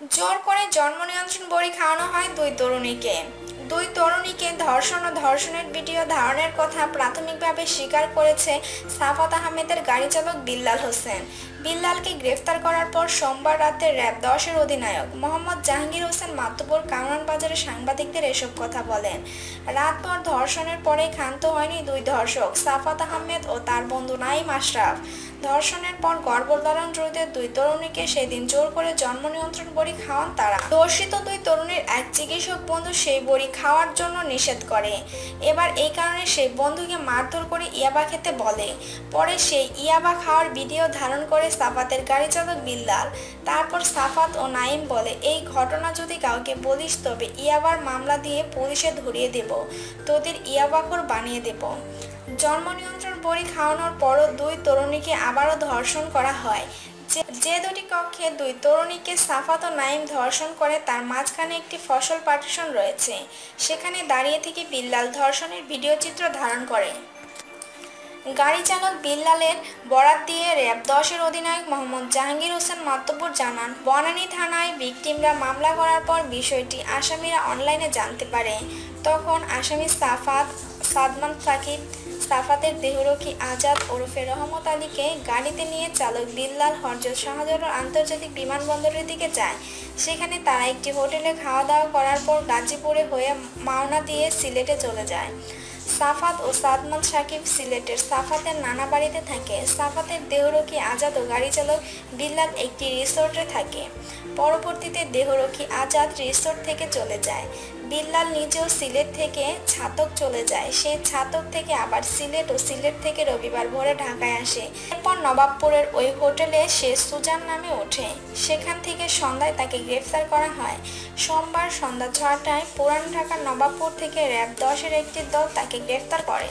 জোর করে জন্ম নিয়ন্ত্রণ বড়ি খাওয়ানো হয় দুই তরুণীকে। দুই তরুণীকে ধর্ষণ ও ধর্ষণের ভিডিও ধারণের কথা প্রাথমিকভাবে স্বীকার করেছে সাফাত আহমেদের গাড়ি চালক বিল্লাল হোসেন। বিল্লালকে গ্রেফতার করার পর সোমবার রাতে র্যাব দশের অধিনায়ক মোহাম্মদ জাহাঙ্গীর হোসেন মাতুপুর কামরান বাজারে সাংবাদিকদের এসব কথা বলেন। রাতভর ধর্ষণের পরে ক্ষান্ত হয়নি দুই ধর্ষক, সাফাত আহমেদ ও তার বন্ধু নাইম আশরাফ। ধর্ষণের পর গর্ভধারণ রোধে দুই তরুণীকে সেদিন জোর করে জন্ম নিয়ন্ত্রণ বড়ি খাওয়ান তারা। ধর্ষিত দুই তরুণীর এক চিকিৎসক বন্ধু সেই বড়ি খাওয়ার জন্য নিষেধ করে। এবার এই কারণে সে বন্ধুকে মারধর করে ইয়াবা খেতে বলে। পরে সে ইয়াবা খাওয়ার ভিডিও ধারণ করে সাফাতের গাড়ি চালক বিল্লাল। তারপর সাফাত ও নাইম বলে, এই ঘটনা যদি কাউকে বলিস তবে ইয়াবার মামলা দিয়ে পুলিশে ধরিয়ে দেব। তোদের ইয়াবাখর বানিয়ে দেব। জন্ম নিয়ন্ত্রণ বড়ি খাওয়ানোর পরও দুই তরুণীকে আবারও ধর্ষণ করা হয়। যে- দুটি কক্ষে দুই তরুণীকে সাফাত ও নাইম ধর্ষণ করে তার মাঝখানে একটি ফসল পার্টিশন রয়েছে। সেখানে দাঁড়িয়ে থেকে বিল্লাল ধর্ষণের ভিডিও চিত্র ধারণ করে গাড়ি চালক বিল্লালের বরাত দিয়ে র্যাব দশের অধিনায়ক মোহাম্মদ জাহাঙ্গীর হোসেন মাতব্বর জানান, বনানী থানায় ভিকটিমরা মামলা করার পর বিষয়টি আসামিরা অনলাইনে জানতে পারে। তখন আসামি সাফাত সাদমান সাকিব সাফাতের দেহরক্ষী আজাদ ওরফে রহমত আলীকে গাড়িতে নিয়ে চালক বিল্লাল হরজত শাহজালাল আন্তর্জাতিক বিমানবন্দরের দিকে যায়। সেখানে তারা একটি হোটেলে খাওয়া দাওয়া করার পর গাজীপুরে হয়ে মাওনা দিয়ে সিলেটে চলে যায়। সাফাত ও সাদমান সাকিব সিলেটের সাফাতের নানা বাড়িতে থাকে। সাফাতের দেহরক্ষী আজাদ ও গাড়ি চালক বিল্লাল একটি রিসোর্টে থাকে। পরবর্তীতে দেহরক্ষী আজাদ রিসোর্ট থেকে চলে যায়। বিল্লাল নিজেও সিলেট থেকে ছাতক চলে যায়। সেই ছাতক থেকে আবার সিলেট ও সিলেট থেকে রবিবার ভোরে ঢাকায় আসে। এরপর নবাবপুরের ওই হোটেলে সে সুজান নামে ওঠে। সেখান থেকে সন্ধ্যায় তাকে গ্রেফতার করা হয়। সোমবার সন্ধ্যা ছটায় পুরান ঢাকার নবাবপুর থেকে র্যাব দশের একটি দল তাকে গ্রেফতার করে।